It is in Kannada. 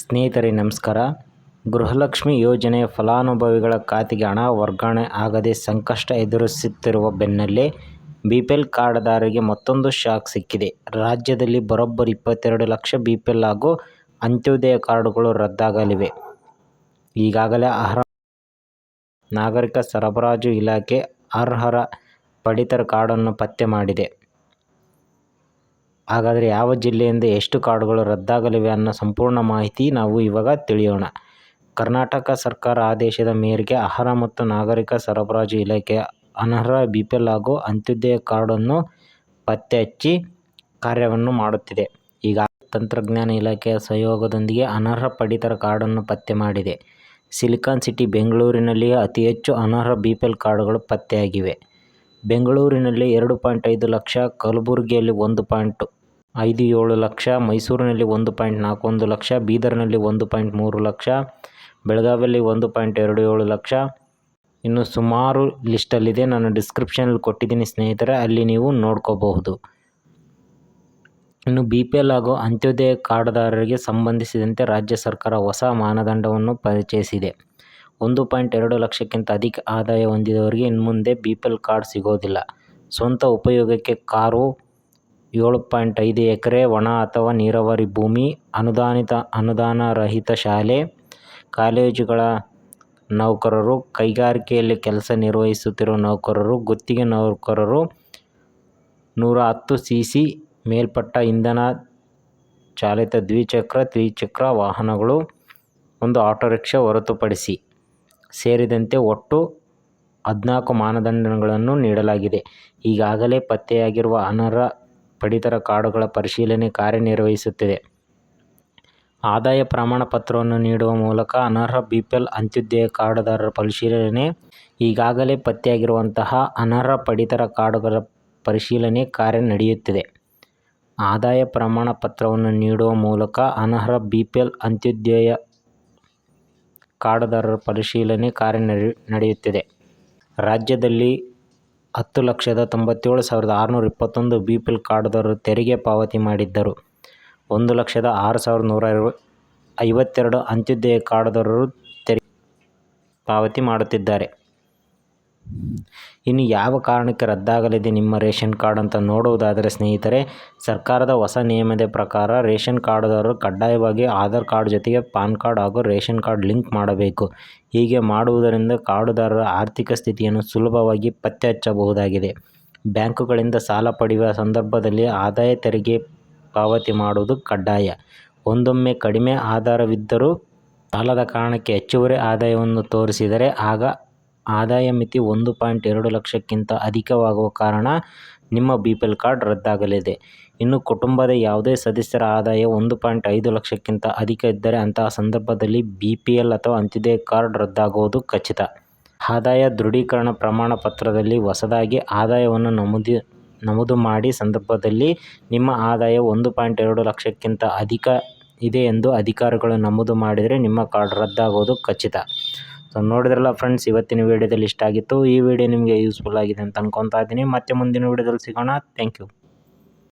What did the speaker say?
ಸ್ನೇಹಿತರೆ, ನಮಸ್ಕಾರ. ಗೃಹಲಕ್ಷ್ಮಿ ಯೋಜನೆಯ ಫಲಾನುಭವಿಗಳ ಖಾತೆಗೆ ಹಣ ವರ್ಗಾವಣೆ ಆಗದೆ ಸಂಕಷ್ಟ ಎದುರಿಸುತ್ತಿರುವ ಬೆನ್ನಲ್ಲೇ ಬಿಪಿಎಲ್ ಕಾರ್ಡ್ದಾರರಿಗೆ ಮತ್ತೊಂದು ಶಾಕ್ ಸಿಕ್ಕಿದೆ. ರಾಜ್ಯದಲ್ಲಿ ಬರೋಬ್ಬರಿ ಇಪ್ಪತ್ತೆರಡು ಲಕ್ಷ ಬಿಪಿಎಲ್ ಹಾಗೂ ಅಂತ್ಯೋದಯ ಕಾರ್ಡುಗಳು ರದ್ದಾಗಲಿವೆ. ಈಗಾಗಲೇ ಅರ್ಹ ನಾಗರಿಕ ಸರಬರಾಜು ಇಲಾಖೆ ಅರ್ಹರ ಪಡಿತರ ಕಾರ್ಡನ್ನು ಪತ್ತೆ ಮಾಡಿದೆ. ಹಾಗಾದರೆ ಯಾವ ಜಿಲ್ಲೆಯಿಂದ ಎಷ್ಟು ಕಾರ್ಡುಗಳು ರದ್ದಾಗಲಿವೆ ಅನ್ನೋ ಸಂಪೂರ್ಣ ಮಾಹಿತಿ ನಾವು ಇವಾಗ ತಿಳಿಯೋಣ. ಕರ್ನಾಟಕ ಸರ್ಕಾರ ಆದೇಶದ ಮೇರೆಗೆ ಆಹಾರ ಮತ್ತು ನಾಗರಿಕ ಸರಬರಾಜು ಇಲಾಖೆ ಅನರ್ಹ ಬಿಪಿಎಲ್ ಹಾಗೂ ಅಂತ್ಯೋದಯ ಕಾರ್ಡನ್ನು ಪತ್ತೆ ಹಚ್ಚಿ ಕಾರ್ಯವನ್ನು ಮಾಡುತ್ತಿದೆ. ಈಗ ತಂತ್ರಜ್ಞಾನ ಇಲಾಖೆಯ ಸಹಯೋಗದೊಂದಿಗೆ ಅನರ್ಹ ಪಡಿತರ ಕಾರ್ಡನ್ನು ಪತ್ತೆ ಮಾಡಿದೆ. ಸಿಲಿಕಾನ್ ಸಿಟಿ ಬೆಂಗಳೂರಿನಲ್ಲಿಯೇ ಅತಿ ಹೆಚ್ಚು ಅನರ್ಹ ಬಿಪಿಎಲ್ ಕಾರ್ಡುಗಳು ಪತ್ತೆಯಾಗಿವೆ. ಬೆಂಗಳೂರಿನಲ್ಲಿ ಎರಡು ಪಾಯಿಂಟ್ ಐದು ಲಕ್ಷ, ಕಲಬುರಗಿಯಲ್ಲಿ ಒಂದು ಪಾಯಿಂಟ್ ಐದು ಏಳು ಲಕ್ಷ, ಮೈಸೂರಿನಲ್ಲಿ ಒಂದು ಪಾಯಿಂಟ್ ನಾಲ್ಕೊಂದು ಲಕ್ಷ, ಬೀದರ್ನಲ್ಲಿ ಒಂದು ಪಾಯಿಂಟ್ ಮೂರು ಲಕ್ಷ, ಬೆಳಗಾವಿಯಲ್ಲಿ ಒಂದು ಪಾಯಿಂಟ್ ಎರಡು ಏಳು ಲಕ್ಷ. ಇನ್ನು ಸುಮಾರು ಲಿಸ್ಟಲ್ಲಿದೆ, ನಾನು ಡಿಸ್ಕ್ರಿಪ್ಷನಲ್ಲಿ ಕೊಟ್ಟಿದ್ದೀನಿ ಸ್ನೇಹಿತರೆ, ಅಲ್ಲಿ ನೀವು ನೋಡ್ಕೋಬಹುದು. ಇನ್ನು ಬಿ ಪಿ ಎಲ್ ಹಾಗೂ ಅಂತ್ಯೋದಯ ಕಾರ್ಡ್ದಾರರಿಗೆ ಸಂಬಂಧಿಸಿದಂತೆ ರಾಜ್ಯ ಸರ್ಕಾರ ಹೊಸ ಮಾನದಂಡವನ್ನು ಪರಿಚಯಿಸಿದೆ. ಒಂದು ಪಾಯಿಂಟ್ ಎರಡು ಲಕ್ಷಕ್ಕಿಂತ ಅಧಿಕ ಆದಾಯ ಹೊಂದಿದವರಿಗೆ ಇನ್ಮುಂದೆ ಬಿ ಪಿ ಎಲ್ ಕಾರ್ಡ್ ಸಿಗೋದಿಲ್ಲ. ಸ್ವಂತ ಉಪಯೋಗಕ್ಕೆ ಕಾರು ಏಳು ಪಾಯಿಂಟ್ ಐದು ಎಕರೆ ಒಣ ಅಥವಾ ನೀರಾವರಿ ಭೂಮಿ, ಅನುದಾನಿತ ಅನುದಾನ ರಹಿತ ಶಾಲೆ, ಕಾಲೇಜುಗಳ ನೌಕರರು, ಕೈಗಾರಿಕೆಯಲ್ಲಿ ಕೆಲಸ ನಿರ್ವಹಿಸುತ್ತಿರುವ ನೌಕರರು, ಗುತ್ತಿಗೆ ನೌಕರರು, ನೂರ ಹತ್ತು ಸಿ ಮೇಲ್ಪಟ್ಟ ಇಂಧನ ಚಾಲಿತ ದ್ವಿಚಕ್ರ, ತ್ರಿಚಕ್ರ ವಾಹನಗಳು ಒಂದು ಆಟೋ ರಿಕ್ಷಾ ಹೊರತುಪಡಿಸಿ ಸೇರಿದಂತೆ ಒಟ್ಟು ಹದಿನಾಲ್ಕು ಮಾನದಂಡಗಳನ್ನು ನೀಡಲಾಗಿದೆ. ಈಗಾಗಲೇ ಪತ್ತೆಯಾಗಿರುವ ಅನರ್ಹ ಪಡಿತರ ಕಾರ್ಡುಗಳ ಪರಿಶೀಲನೆ ಕಾರ್ಯನಿರ್ವಹಿಸುತ್ತಿದೆ. ಆದಾಯ ಪ್ರಮಾಣ ಪತ್ರವನ್ನು ನೀಡುವ ಮೂಲಕ ಅನರ್ಹ ಬಿಪಿಎಲ್ ಅಂತ್ಯೋದಯ ಕಾರ್ಡುದಾರರ ಪರಿಶೀಲನೆ ಈಗಾಗಲೇ ಪತ್ತೆಯಾಗಿರುವಂತಹ ಅನರ್ಹ ಪಡಿತರ ಕಾರ್ಡುಗಳ ಪರಿಶೀಲನೆ ಕಾರ್ಯ ನಡೆಯುತ್ತಿದೆ. ಆದಾಯ ಪ್ರಮಾಣ ಪತ್ರವನ್ನು ನೀಡುವ ಮೂಲಕ ಅನರ್ಹ ಬಿಪಿಎಲ್ ಅಂತ್ಯೋದಯ ಕಾರ್ಡುದಾರರ ಪರಿಶೀಲನೆ ಕಾರ್ಯ ನಡೆಯುತ್ತಿದೆ. ರಾಜ್ಯದಲ್ಲಿ ಹತ್ತು ಲಕ್ಷದ ತೊಂಬತ್ತೇಳು ಸಾವಿರದ ಆರುನೂರ ಇಪ್ಪತ್ತೊಂದು ಬಿ ಬಿಪಿಎಲ್ ಕಾರ್ಡ್ದವರು ತೆರಿಗೆ ಪಾವತಿ ಮಾಡಿದ್ದರು. ಒಂದು ಲಕ್ಷದ ಆರು ಸಾವಿರದ ನೂರ ಐವತ್ತೆರಡು ಅಂತ್ಯೋದಯ ಕಾರ್ಡ್ದವರು ತೆರಿಗೆ ಪಾವತಿ ಮಾಡುತ್ತಿದ್ದಾರೆ. ಇನ್ನು ಯಾವ ಕಾರಣಕ್ಕೆ ರದ್ದಾಗಲಿದೆ ನಿಮ್ಮ ರೇಷನ್ ಕಾರ್ಡ್ ಅಂತ ನೋಡುವುದಾದರೆ ಸ್ನೇಹಿತರೆ, ಸರ್ಕಾರದ ಹೊಸ ನಿಯಮದ ಪ್ರಕಾರ ರೇಷನ್ ಕಾರ್ಡುದಾರರು ಕಡ್ಡಾಯವಾಗಿ ಆಧಾರ್ ಕಾರ್ಡ್ ಜೊತೆಗೆ ಪಾನ್ ಕಾರ್ಡ್ ಹಾಗೂ ರೇಷನ್ ಕಾರ್ಡ್ ಲಿಂಕ್ ಮಾಡಬೇಕು. ಹೀಗೆ ಮಾಡುವುದರಿಂದ ಕಾರ್ಡುದಾರರ ಆರ್ಥಿಕ ಸ್ಥಿತಿಯನ್ನು ಸುಲಭವಾಗಿ ಪತ್ತೆ ಹಚ್ಚಬಹುದಾಗಿದೆ ಬ್ಯಾಂಕುಗಳಿಂದ ಸಾಲ ಪಡೆಯುವ ಸಂದರ್ಭದಲ್ಲಿ ಆದಾಯ ತೆರಿಗೆ ಪಾವತಿ ಮಾಡುವುದು ಕಡ್ಡಾಯ. ಒಂದೊಮ್ಮೆ ಕಡಿಮೆ ಆಧಾರವಿದ್ದರೂ ಸಾಲದ ಕಾರಣಕ್ಕೆ ಹೆಚ್ಚುವರಿ ಆದಾಯವನ್ನು ತೋರಿಸಿದರೆ ಆಗ ಆದಾಯ ಮಿತಿ ಒಂದು ಪಾಯಿಂಟ್ ಎರಡು ಲಕ್ಷಕ್ಕಿಂತ ಅಧಿಕವಾಗುವ ಕಾರಣ ನಿಮ್ಮ ಬಿ ಪಿ ಎಲ್ ಕಾರ್ಡ್ ರದ್ದಾಗಲಿದೆ. ಇನ್ನು ಕುಟುಂಬದ ಯಾವುದೇ ಸದಸ್ಯರ ಆದಾಯ ಒಂದು ಪಾಯಿಂಟ್ ಐದು ಲಕ್ಷಕ್ಕಿಂತ ಅಧಿಕ ಇದ್ದರೆ ಅಂತಹ ಸಂದರ್ಭದಲ್ಲಿ ಬಿ ಪಿ ಎಲ್ ಅಥವಾ ಅಂತ್ಯೋದಯ ಕಾರ್ಡ್ ರದ್ದಾಗುವುದು ಖಚಿತ. ಆದಾಯ ದೃಢೀಕರಣ ಪ್ರಮಾಣ ಪತ್ರದಲ್ಲಿ ಹೊಸದಾಗಿ ಆದಾಯವನ್ನು ನಮೂದಿ, ನಮೂದು ಮಾಡಿ ಸಂದರ್ಭದಲ್ಲಿ ನಿಮ್ಮ ಆದಾಯ ಒಂದು ಪಾಯಿಂಟ್ ಎರಡು ಲಕ್ಷಕ್ಕಿಂತ ಅಧಿಕ ಇದೆ ಎಂದು ಅಧಿಕಾರಿಗಳು ನಮೂದು ಮಾಡಿದರೆ ನಿಮ್ಮ ಕಾರ್ಡ್ ರದ್ದಾಗೋದು ಖಚಿತ. ಸೊ ನೋಡಿದ್ರಲ್ಲ ಫ್ರೆಂಡ್ಸ್ ಇವತ್ತಿನ ವೀಡಿಯೋದಲ್ಲಿ ಇಷ್ಟ ಆಗಿತ್ತು ಈ ವಿಡಿಯೋ ನಿಮಗೆ ಯೂಸ್ಫುಲ್ ಆಗಿದೆ ಅಂತ ಅನ್ಕೊತಾ ಇದ್ದೀನಿ. ಮತ್ತೆ ಮುಂದಿನ ವೀಡಿಯೋದಲ್ಲಿ ಸಿಗೋಣ. Thank you